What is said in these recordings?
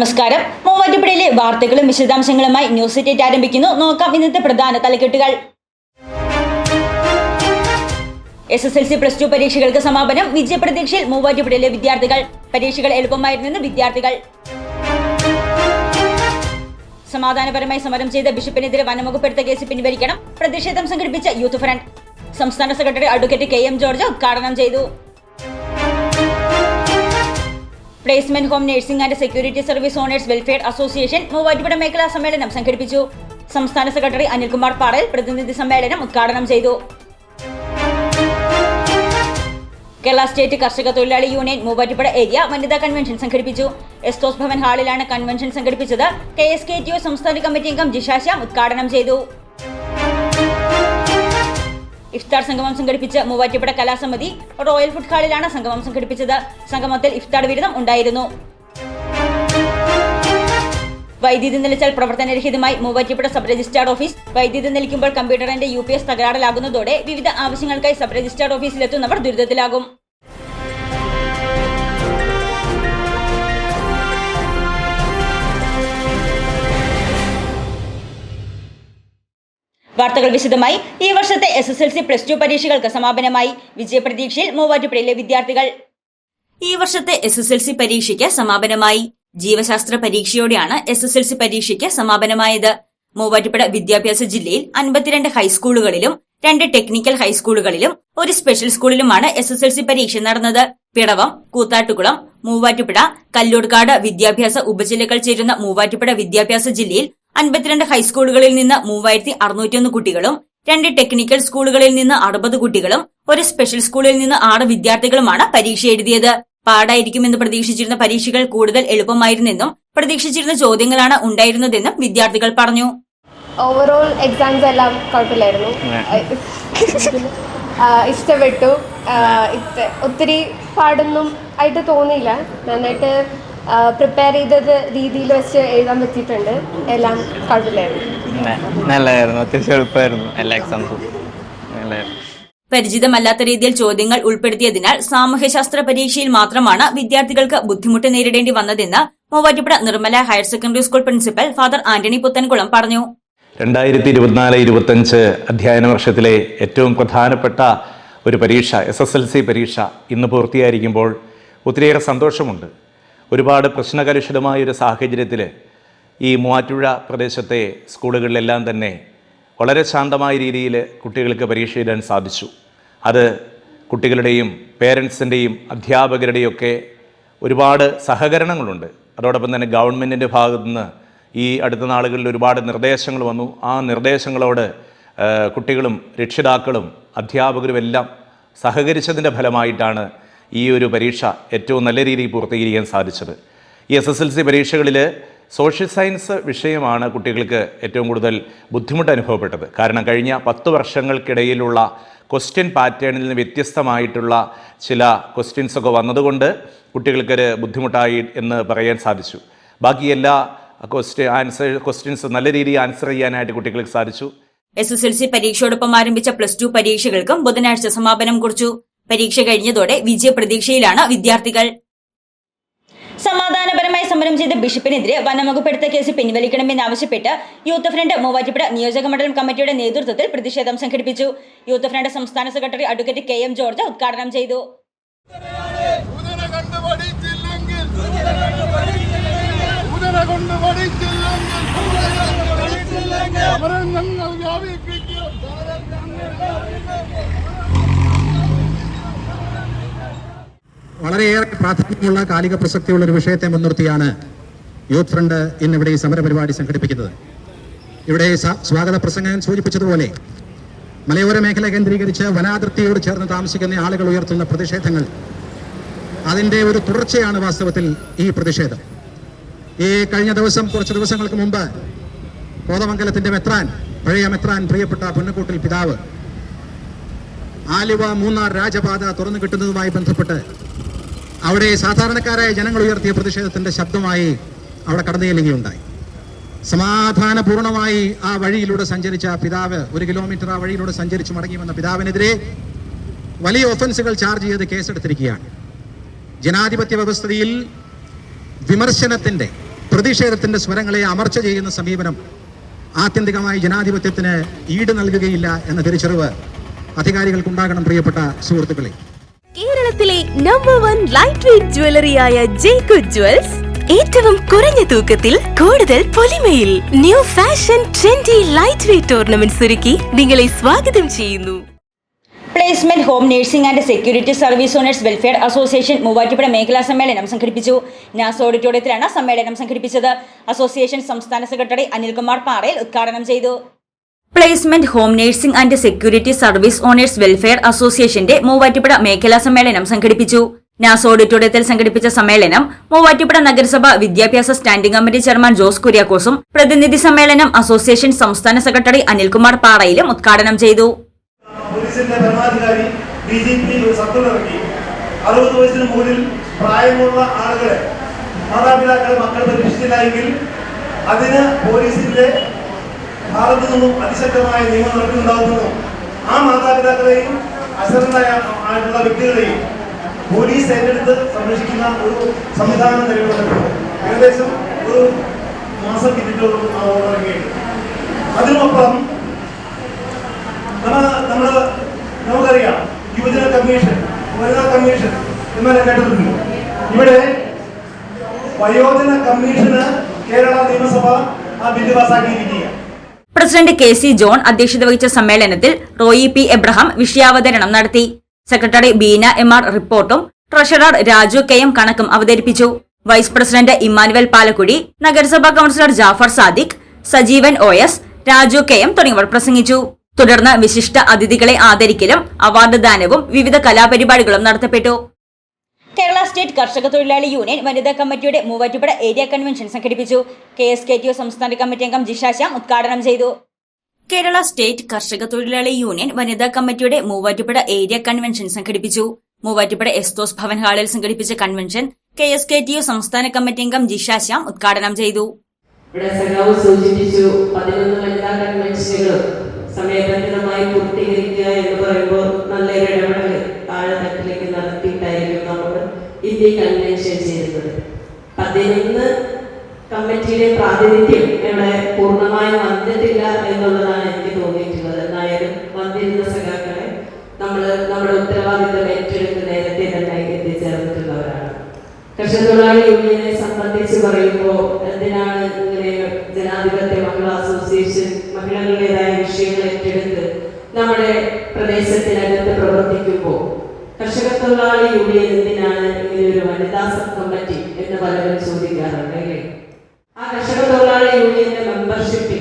നമസ്കാരം. മൂവാറ്റുപുഴയിലെ വാർത്തകളും വിശദാംശങ്ങളുമായി ന്യൂസ് ഡേറ്റ് ആരംഭിക്കുന്നു. നോക്കാം ഇന്നത്തെ പ്രധാന തലക്കെട്ടുകൾ. S S L C plus two പരീക്ഷകൾക്ക് സമാപനം. വിജയപ്രതീക്ഷയിൽ മൂവാറ്റുപുഴയിലെ വിദ്യാർത്ഥികൾ. പരീക്ഷകൾ എളുപ്പമായിരുന്നെന്ന് വിദ്യാർത്ഥികൾ. സമാധാനപരമായി സമരം ചെയ്ത ബിഷപ്പിനെതിരെ വനംവകുപ്പെടുത്ത കേസ് പിൻവലിക്കണം. പ്രതിഷേധം സംഘടിപ്പിച്ച യൂത്ത് ഫ്രണ്ട്. സംസ്ഥാന secretary advocate K M George ഉദ്ഘാടനം ചെയ്തു. Placement home nursing and security service owners welfare association Muvattupuzha മേഖലാ സമ്മേളനം സംഘടിപ്പിച്ചു. സംസ്ഥാന സെക്രട്ടറി അനിൽകുമാർ പാറയിൽ പ്രതിനിധി സമ്മേളനം ഉദ്ഘാടനം ചെയ്തു. കേരള സ്റ്റേറ്റ് കർഷക തൊഴിലാളി യൂണിയൻ മൂവാറ്റുപുഴ ഏരിയ വനിതാ കൺവെൻഷൻ സംഘടിപ്പിച്ചു. എസ്തോസ് ഭവൻ ഹാളിലാണ് കൺവെൻഷൻ സംഘടിപ്പിച്ചത്. K S K T O സംസ്ഥാന കമ്മിറ്റി അംഗം ജിഷ ഉദ്ഘാടനം ചെയ്തു. ഇഫ്താർ സംഗമം സംഘടിപ്പിച്ച മൂവാറ്റുപുഴ കലാസമിതി റോയൽ ഫുഡ് ഹാളിലാണ് സംഗമം സംഘടിപ്പിച്ചത്. സംഗമത്തിൽ ഇഫ്താർ വിരുദ്ധം ഉണ്ടായിരുന്നു. വൈദ്യുതി നിലച്ചാൽ പ്രവർത്തനരഹിതമായി മൂവാറ്റുപുഴ സബ് രജിസ്ട്രാർ ഓഫീസ് വൈദ്യുതി നിലയ്ക്കുമ്പോൾ കമ്പ്യൂട്ടറിന്റെ യു പി എസ് തകരാറിലാകുന്നതോടെ വിവിധ ആവശ്യങ്ങൾക്കായി സബ് രജിസ്ട്രാർ ഓഫീസിലെത്തുന്നവർ ദുരിതത്തിലാകും. വാർത്തകൾ വിശദമായി. ഈ വർഷത്തെ S S L C plus two പരീക്ഷകൾക്ക് സമാപനമായി. വിജയപ്രതീക്ഷയിൽ മൂവാറ്റുപുഴയിലെ വിദ്യാർത്ഥികൾ. ഈ വർഷത്തെ എസ് എസ് എൽ സി പരീക്ഷയ്ക്ക് സമാപനമായി. ജീവശാസ്ത്ര പരീക്ഷയോടെയാണ് എസ് എസ് എൽ സി പരീക്ഷയ്ക്ക് സമാപനമായത്. മൂവാറ്റുപുഴ വിദ്യാഭ്യാസ ജില്ലയിൽ അൻപത്തിരണ്ട് ഹൈസ്കൂളുകളിലും രണ്ട് ടെക്നിക്കൽ ഹൈസ്കൂളുകളിലും ഒരു സ്പെഷ്യൽ സ്കൂളിലുമാണ് എസ് എസ് എൽ സി പരീക്ഷ നടന്നത്. പിടവം കൂത്താട്ടുകുളം മൂവാറ്റുപുഴ കല്ലൂർക്കാട് വിദ്യാഭ്യാസ ഉപജില്ലകൾ ചേരുന്ന മൂവാറ്റുപുഴ വിദ്യാഭ്യാസ ജില്ലയിൽ അൻപത്തിരണ്ട് ഹൈസ്കൂളുകളിൽ നിന്ന് മൂവായിരത്തി അറുന്നൂറ്റിയൊന്ന് കുട്ടികളും രണ്ട് ടെക്നിക്കൽ സ്കൂളുകളിൽ നിന്ന് അറുപത് കുട്ടികളും ഒരു സ്പെഷ്യൽ സ്കൂളിൽ നിന്ന് ആറ് വിദ്യാർത്ഥികളുമാണ് പരീക്ഷ എഴുതിയത്. പാടായിരിക്കുമെന്ന് പ്രതീക്ഷിച്ചിരുന്ന പരീക്ഷകൾ കൂടുതൽ എളുപ്പമായിരുന്നെന്നും പ്രതീക്ഷിച്ചിരുന്ന ചോദ്യങ്ങളാണ് ഉണ്ടായിരുന്നതെന്നും വിദ്യാർത്ഥികൾ പറഞ്ഞു. ഓവറോൾ എക്സാംസ് എല്ലാം കുഴപ്പമില്ലായിരുന്നു. ഇഷ്ടപ്പെട്ടു. ഒത്തിരി പാടൊന്നും ആയിട്ട് തോന്നിയില്ല. നന്നായിട്ട് പ്രിപ്പയർ ചെയ്തത് രീതിയിൽ വെച്ച് എഴുതാൻ പറ്റിയിട്ടുണ്ട്. എല്ലാം കുഴപ്പമില്ലായിരുന്നു. നല്ലതായിരുന്നു അത്യാവശ്യം എളുപ്പമായിരുന്നു എല്ലാ എക്സാംസും നല്ലതായിരുന്നു പരിചിതമല്ലാത്ത രീതിയിൽ ചോദ്യങ്ങൾ ഉൾപ്പെടുത്തിയതിനാൽ സാമൂഹ്യശാസ്ത്ര പരീക്ഷയിൽ മാത്രമാണ് വിദ്യാർത്ഥികൾക്ക് ബുദ്ധിമുട്ട് നേരിടേണ്ടി വന്നതെന്ന് Muvattupuzha Nirmala higher secondary school principal father Antony Puthankulam പറഞ്ഞു. രണ്ടായിരത്തി ഇരുപത്തിനാല് ഇരുപത്തഞ്ച് അധ്യയന വർഷത്തിലെ ഏറ്റവും പ്രധാനപ്പെട്ട ഒരു പരീക്ഷ എസ് എസ് എൽ സി പരീക്ഷ ഇന്ന് പൂർത്തിയായിരിക്കുമ്പോൾ ഒത്തിരിയേറെ സന്തോഷമുണ്ട്. ഒരുപാട് പ്രശ്നകലുഷിതമായ ഒരു സാഹചര്യത്തിൽ ഈ മൂവാറ്റുപുഴ പ്രദേശത്തെ സ്കൂളുകളിലെല്ലാം തന്നെ വളരെ ശാന്തമായ രീതിയിൽ കുട്ടികൾക്ക് പരീക്ഷ എഴുതാൻ സാധിച്ചു. അത് കുട്ടികളുടെയും പേരൻസിന്റെയും അധ്യാപകരുടെയും ഒക്കെ ഒരുപാട് സഹകരണങ്ങളുണ്ട്. അതോടൊപ്പം തന്നെ ഗവൺമെന്റിന്റെ ഭാഗത്തു നിന്ന് ഈ അടുത്ത നാളുകളിൽ ഒരുപാട് നിർദ്ദേശങ്ങൾ വന്നു. ആ നിർദ്ദേശങ്ങളോട് കുട്ടികളും രക്ഷിതാക്കളും അധ്യാപകരും എല്ലാം സഹകരിച്ചതിന്റെ ഫലമായിട്ടാണ് ഈ ഒരു പരീക്ഷ ഏറ്റവും നല്ല രീതിയിൽ പൂർത്തീകരിക്കാൻ സാധിച്ചത്. ഈ എസ് എസ് എൽ സി പരീക്ഷകളിൽ സോഷ്യൽ സയൻസ് വിഷയമാണ് കുട്ടികൾക്ക് ഏറ്റവും കൂടുതൽ ബുദ്ധിമുട്ട് അനുഭവപ്പെട്ടത്. കാരണം കഴിഞ്ഞ പത്ത് വർഷങ്ങൾക്കിടയിലുള്ള ക്വസ്റ്റ്യൻ പാറ്റേണിൽ നിന്ന് വ്യത്യസ്തമായിട്ടുള്ള ചില ക്വസ്റ്റ്യൻസൊക്കെ വന്നതുകൊണ്ട് കുട്ടികൾക്കൊരു ബുദ്ധിമുട്ടായി എന്ന് പറയാൻ സാധിച്ചു. ബാക്കി എല്ലാ ക്വസ്റ്റ്യൻ ആൻസർ ക്വസ്റ്റ്യൻസ് നല്ല രീതിയിൽ ആൻസർ ചെയ്യാനായിട്ട് കുട്ടികൾക്ക് സാധിച്ചു. എസ് എസ് എൽ സി പരീക്ഷയോടൊപ്പം ആരംഭിച്ച പ്ലസ് ടു പരീക്ഷകൾക്കും ബുധനാഴ്ച സമാപനം കുറിച്ചു. പരീക്ഷ കഴിഞ്ഞതോടെ വിജയപ്രതീക്ഷയിലാണ് വിദ്യാർത്ഥികൾ. സമാധാനപരമായി സമരം ചെയ്ത ബിഷപ്പിനെതിരെ വനംവകുപ്പെടുത്ത കേസ് പിൻവലിക്കണമെന്നാവശ്യപ്പെട്ട് യൂത്ത് ഫ്രണ്ട് മൂവാറ്റുപുഴ നിയോജക മണ്ഡലം കമ്മിറ്റിയുടെ നേതൃത്വത്തിൽ പ്രതിഷേധം സംഘടിപ്പിച്ചു. യൂത്ത് ഫ്രണ്ട് സംസ്ഥാന secretary advocate K M George ഉദ്ഘാടനം ചെയ്തു. വ്യാപിപ്പിക്കും വളരെയേറെ പ്രാധാന്യമുള്ള കാലിക പ്രസക്തിയുള്ള ഒരു വിഷയത്തെ മുൻനിർത്തിയാണ് യൂത്ത് ഫ്രണ്ട് ഇന്നിവിടെ ഈ സമരപരിപാടി സംഘടിപ്പിക്കുന്നത്. ഇവിടെ സ്വാഗത പ്രസംഗം സൂചിപ്പിച്ചതുപോലെ മലയോര മേഖല കേന്ദ്രീകരിച്ച് വനാതിർത്തിയോട് ചേർന്ന് താമസിക്കുന്ന ആളുകൾ ഉയർത്തുന്ന പ്രതിഷേധങ്ങൾ. അതിന്റെ ഒരു തുടർച്ചയാണ് വാസ്തവത്തിൽ ഈ പ്രതിഷേധം. ഈ കഴിഞ്ഞ ദിവസം കുറച്ച് ദിവസങ്ങൾക്ക് മുമ്പ് കോതമംഗലത്തിന്റെ മെത്രാൻ പഴയ മെത്രാൻ പ്രിയപ്പെട്ട പൊന്നക്കൂട്ടിൽ പിതാവ് ആലുവ മൂന്നാർ രാജപാത തുറന്നു കിട്ടുന്നതുമായി ബന്ധപ്പെട്ട് അവിടെ സാധാരണക്കാരായ ജനങ്ങൾ ഉയർത്തിയ പ്രതിഷേധത്തിന്റെ ശബ്ദമായി അവിടെ കടന്നു ഉണ്ടായി സമാധാനപൂർണമായി ആ വഴിയിലൂടെ സഞ്ചരിച്ച പിതാവ് ഒരു കിലോമീറ്റർ ആ വഴിയിലൂടെ സഞ്ചരിച്ച് മടങ്ങി വന്ന പിതാവിനെതിരെ വലിയ ഒഫൻസുകൾ ചാർജ് ചെയ്ത് കേസെടുത്തിരിക്കുകയാണ്. ജനാധിപത്യ വ്യവസ്ഥയിൽ വിമർശനത്തിന്റെ പ്രതിഷേധത്തിന്റെ സ്വരങ്ങളെ അമർച്ച ചെയ്യുന്ന സമീപനം ആത്യന്തികമായി ജനാധിപത്യത്തിന് ഈട് നൽകുകയില്ല എന്ന തിരിച്ചറിവ് അധികാരികൾക്കുണ്ടാകണം പ്രിയപ്പെട്ട സുഹൃത്തുക്കളെ. കേരളത്തിലെ നമ്പർ വൺ ലൈറ്റ് വെയിറ്റ് ജ്വല്ലറിയായ ജേക്കു ജ്വൽസ് ഏറ്റവും കുറഞ്ഞ തൂക്കത്തിൽ കൂടുതൽ പൊലിമയിൽ new fashion trendy light weight ornaments ഒരുക്കി നിങ്ങളെ സ്വാഗതം ചെയ്യുന്നു. Placement home nursing and security service owners welfare association Muvattupuzha മേഖലാ സമ്മേളനം സംഘടിപ്പിച്ചു. നാസ് ഓഡിറ്റോറിയത്തിലാണ് സമ്മേളനം സംഘടിപ്പിച്ചത്. അസോസിയേഷൻ സംസ്ഥാന സെക്രട്ടറി അനിൽകുമാർ പാറയിൽ ഉദ്ഘാടനം ചെയ്തു. Placement home nursing and security service owners welfare അസോസിയേഷന്റെ മൂവാറ്റുപുഴ മേഖലാ സമ്മേളനം സംഘടിപ്പിച്ചു. നാസ ഓഡിറ്റോറിയത്തിൽ സംഘടിപ്പിച്ച സമ്മേളനം മൂവാറ്റുപുഴ നഗരസഭ വിദ്യാഭ്യാസ സ്റ്റാൻഡിംഗ് കമ്മിറ്റി ചെയർമാൻ ജോസ് കുര്യാക്കോസും പ്രതിനിധി സമ്മേളനം അസോസിയേഷൻ സംസ്ഥാന സെക്രട്ടറി അനിൽകുമാർ പാറയിലും ഉദ്ഘാടനം ചെയ്തു. പ്രായമുള്ള ആളുകളെ മാതാപിതാക്കളെ മക്കൾ പരീക്ഷിച്ചില്ല എങ്കിൽ അതിന് പോലീസിന്റെ ഭാഗത്തു നിന്നും അതിശക്തമായ നിയമ നടക്കുന്നുണ്ടാകുന്നു ആ മാതാപിതാക്കളെയും അശ്രദ്ധ ആയിട്ടുള്ള വ്യക്തികളെയും പോലീസ് ഏറ്റെടുത്ത് സംരക്ഷിക്കുന്ന ഒരു സംവിധാനം നിലവിലുണ്ട്. ഏകദേശം ഒരു മാസം പിന്നിട്ടോളം അതിനൊപ്പം ഓർഡർ ഇറങ്ങിയിട്ടുണ്ട് അതിനുമപ്പുറം നമ്മ നമ്മൾ നമുക്കറിയാം യുവജന കമ്മീഷൻ വനിതാ കമ്മീഷൻ എന്നൊക്കെ കേട്ടിട്ടുണ്ട്? ഇവിടെ വയോജന കമ്മീഷന് കേരള നിയമസഭ ആ ബില്ല് പാസ്സാക്കിയിരിക്കുക പ്രസിഡന്റ് കെ സി ജോൺ അധ്യക്ഷത വഹിച്ച സമ്മേളനത്തിൽ റോയി പി എബ്രഹാം വിഷയാവതരണം നടത്തി. സെക്രട്ടറി ബീന എം ആർ റിപ്പോർട്ടും ട്രഷറർ രാജു കെ എം കണക്കും അവതരിപ്പിച്ചു. വൈസ് പ്രസിഡന്റ് ഇമ്മാനുവൽ പാലക്കുടി നഗരസഭാ councillor Jafar Sadiq Sajeevan O S Raju K M തുടങ്ങിയവർ പ്രസംഗിച്ചു. തുടർന്ന് വിശിഷ്ട അതിഥികളെ ആദരിക്കലും അവാർഡ് ദാനവും വിവിധ കലാപരിപാടികളും നടത്തപ്പെട്ടു. കേരള സ്റ്റേറ്റ് കർഷക തൊഴിലാളി യൂണിയൻ വനിതാ കമ്മിറ്റിയുടെ മൂവാറ്റുപുഴ ഏരിയ കൺവെൻഷൻ സംഘടിപ്പിച്ചു. K S K T O സംസ്ഥാന കമ്മിറ്റി അംഗം ജിഷാശ്യാം ഉദ്ഘാടനം ചെയ്തു. കേരള സ്റ്റേറ്റ് കർഷക തൊഴിലാളി യൂണിയൻ വനിതാ കമ്മിറ്റിയുടെ മൂവാറ്റുപുഴ ഏരിയ കൺവെൻഷൻ സംഘടിപ്പിച്ചു. മൂവാറ്റുപുഴ എസ്തോസ് ഭവൻ ഹാളിൽ സംഘടിപ്പിച്ച convention K S K T O സംസ്ഥാന കമ്മിറ്റി അംഗം ജിഷാശ്യാം ഉദ്ഘാടനം ചെയ്തു. ഇവിടെ സഖാവ് സൂചിപ്പിച്ചു പതിനൊന്ന് വനിതാ കൺവെൻഷനുകളും സമയബന്ധിതമായി പൂർത്തീകരിക്കുക എന്ന് പറയുമ്പോൾ നല്ലൊരു ഇടപെടൽ പതിനൊന്ന് കമ്മിറ്റിയുടെ പ്രാതിനിധ്യം ഇവിടെ പൂർണമായി വന്നിട്ടില്ല എന്നുള്ളതാണ് എനിക്ക് തോന്നിയിട്ടുള്ളത്. നായരും വന്നിരുന്ന സഖാക്കളെ നമ്മൾ നമ്മുടെ ഉത്തരവാദിത്തം ഏറ്റെടുത്ത് നേരത്തെ തന്നെ എത്തിച്ചേർന്നിട്ടുള്ളവരാണ്. കർഷക തൊഴിലാളി യൂണിയനെ സംബന്ധിച്ച് പറയുമ്പോൾ എന്തിനാണ് ഇങ്ങനെ ജനാധിപത്യ മഹിളാ അസോസിയേഷൻ മഹിളകളുടേതായ വിഷയങ്ങൾ ഏറ്റെടുത്ത് നമ്മുടെ പ്രദേശത്തിനകത്ത് പ്രവർത്തിക്കുമ്പോൾ കർഷക തൊഴിലാളി യൂണിയൻ എന്തിനാണ് ഇങ്ങനെ ഒരു വനിതാ സബ് കമ്മിറ്റി എന്ന് പലരും ചോദിക്കാറുണ്ട് അല്ലേ? ആ കർഷക തൊഴിലാളി യൂണിയന്റെ മെമ്പർഷിപ്പിൽ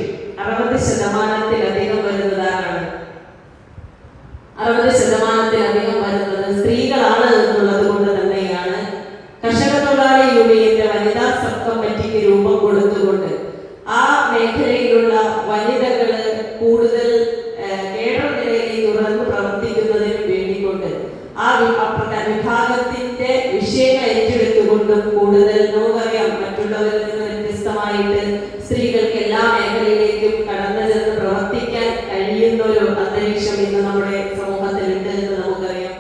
സ്ത്രീകൾക്ക് എല്ലാ മേഖലയിലേക്കും കടന്നു ചെന്ന് പ്രവർത്തിക്കാൻ കഴിയുന്ന ഒരു അന്തരീക്ഷം ഇന്ന് നമ്മുടെ സമൂഹത്തിലുണ്ട് എന്ന് നമുക്കറിയാം.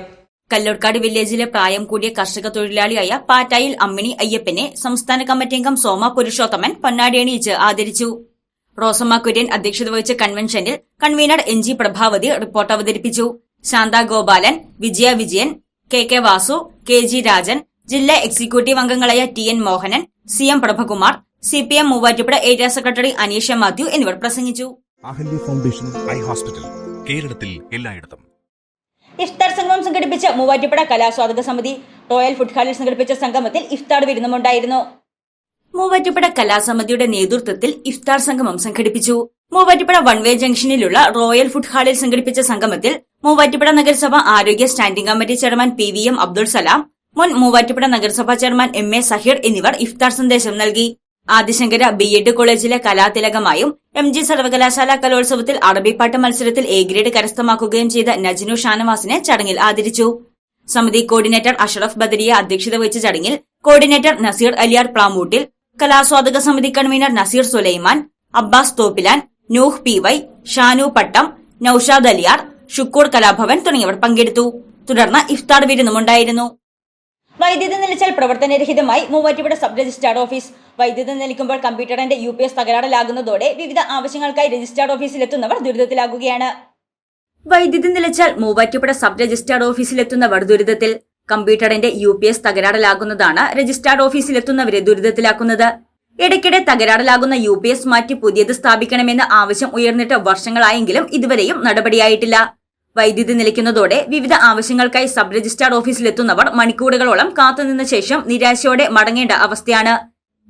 കല്ലോർക്കാട് വില്ലേജിലെ പ്രായം കൂടിയ കർഷക തൊഴിലാളിയായ പാറ്റായിൽ അമ്മിണി അയ്യപ്പനെ സംസ്ഥാന കമ്മിറ്റി അംഗം സോമ പുരുഷോത്തമൻ പൊന്നാടി അണിയിച്ച് ആദരിച്ചു. റോസമ്മ കുര്യൻ അധ്യക്ഷത വഹിച്ച കൺവെൻഷനിൽ convener N G Prabhavathi report അവതരിപ്പിച്ചു. Shantha Gopalan Vijaya Vijayan K K Vasu K G Rajan ജില്ലാ എക്സിക്യൂട്ടീവ് അംഗങ്ങളായ T N Mohanan C M Prabhakumar C P M Muvattupuzha area secretary Aneesha Mathew എന്നിവർ പ്രസംഗിച്ചു. Ahalya foundation eye hospital. കേരളത്തിൽ എല്ലായിടത്തും. ഇഫ്താർ സംഗമം സംഘടിപ്പിച്ച മൂവാറ്റുപുഴ കലാസ്വാദക സമിതി റോയൽ ഫുഡ് ഹാളിൽ സംഘടിപ്പിച്ച സംഗമത്തിൽ ഇഫ്താർ വിരുന്നുമുണ്ടായിരുന്നു. മൂവാറ്റുപുഴ കലാസമിതിയുടെ നേതൃത്വത്തിൽ ഇഫ്താർ സംഗമം സംഘടിപ്പിച്ചു. മൂവാറ്റുപുഴ വൺവേ ജംഗ്ഷനിലുള്ള റോയൽ ഫുഡ് ഹാളിൽ സംഘടിപ്പിച്ച സംഗമത്തിൽ മൂവാറ്റുപുഴ നഗരസഭ ആരോഗ്യ standing committee chairman P V M Abdul Salam മുൻ മൂവാറ്റുപുഴ നഗരസഭാ ചെയർമാൻ എം എ സഹീർ എന്നിവർ ഇഫ്താർ സന്ദേശം നൽകി. ആദിശങ്കര ബി എഡ് കോളേജിലെ കലാതിലകമായും എം ജി സർവകലാശാല കലോത്സവത്തിൽ അറബിപ്പാട്ട് മത്സരത്തിൽ എ ഗ്രേഡ് കരസ്ഥമാക്കുകയും ചെയ്ത നജ്നു ഷാനവാസിനെ ചടങ്ങിൽ ആദരിച്ചു. സമിതി കോർഡിനേറ്റർ അഷറഫ് ബദരിയ അധ്യക്ഷത വഹിച്ച ചടങ്ങിൽ കോർഡിനേറ്റർ നസീർ അലിയാർ പ്ലാമൂട്ടിൽ കലാസ്വാദക സമിതി convener Naseer Sulaiman Abbas Thoppilan Nooh P Y Shanu Pattam Noushad Aliyar Shukkoor Kalabhavan തുടങ്ങിയവർ പങ്കെടുത്തു. തുടർന്ന് ഇഫ്താർ വിരുന്നുമുണ്ടായിരുന്നു. വൈദ്യുതി നിലച്ചാൽ പ്രവർത്തനരഹിതമായി മൂവാറ്റുപുഴ സബ് രജിസ്ട്രാർഡ് ഓഫീസ്. വൈദ്യുതി നിലയ്ക്കുമ്പോൾ കമ്പ്യൂട്ടറിന്റെ യു പി എസ് തകരാറിലാകുന്നതോടെ വിവിധ ആവശ്യങ്ങൾക്കായി രജിസ്ട്രാർഡ് ഓഫീസിലെത്തുന്നവർ ദുരിതത്തിലാകുകയാണ്. വൈദ്യുതി നിലച്ചാൽ മൂവാറ്റുപുഴ സബ് രജിസ്ട്രാർഡ് ഓഫീസിലെത്തുന്നവർ ദുരിതത്തിൽ. കമ്പ്യൂട്ടറിന്റെ യു പി എസ് തകരാറിലാകുന്നതാണ് രജിസ്ട്രാർഡ് ഓഫീസിലെത്തുന്നവരെ ദുരിതത്തിലാക്കുന്നത്. ഇടയ്ക്കിടെ തകരാറിലാകുന്ന യു പി എസ് മാറ്റി പുതിയത് സ്ഥാപിക്കണമെന്ന ആവശ്യം ഉയർന്നിട്ട് വർഷങ്ങളായെങ്കിലും ഇതുവരെയും നടപടിയായിട്ടില്ല. വൈദ്യുതി നിലയ്ക്കുന്നതോടെ വിവിധ ആവശ്യങ്ങൾക്കായി സബ് രജിസ്ട്രാർ ഓഫീസിലെത്തുന്നവർ മണിക്കൂറുകളോളം കാത്തുനിന്ന ശേഷം നിരാശയോടെ മടങ്ങേണ്ട അവസ്ഥയാണ്.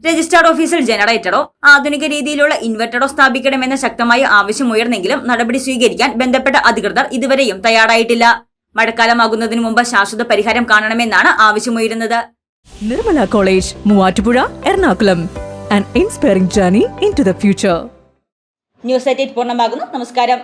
രജിസ്ട്രാർ ഓഫീസിൽ ജനറേറ്ററോ ആധുനിക രീതിയിലുള്ള ഇൻവെർട്ടറോ സ്ഥാപിക്കണമെന്ന ശക്തമായ ആവശ്യമുയർന്നെങ്കിലും നടപടി സ്വീകരിക്കാൻ ബന്ധപ്പെട്ട അധികൃതർ ഇതുവരെയും തയ്യാറായിട്ടില്ല. മഴക്കാലമാകുന്നതിനു മുമ്പ് ശാശ്വത പരിഹാരം കാണണമെന്നാണ് ആവശ്യമുയരുന്നത്. Nirmala college Muvattupuzha Ernakulam. An inspiring journey into the future news eight പൂർണമാകുന്നു. നമസ്കാരം.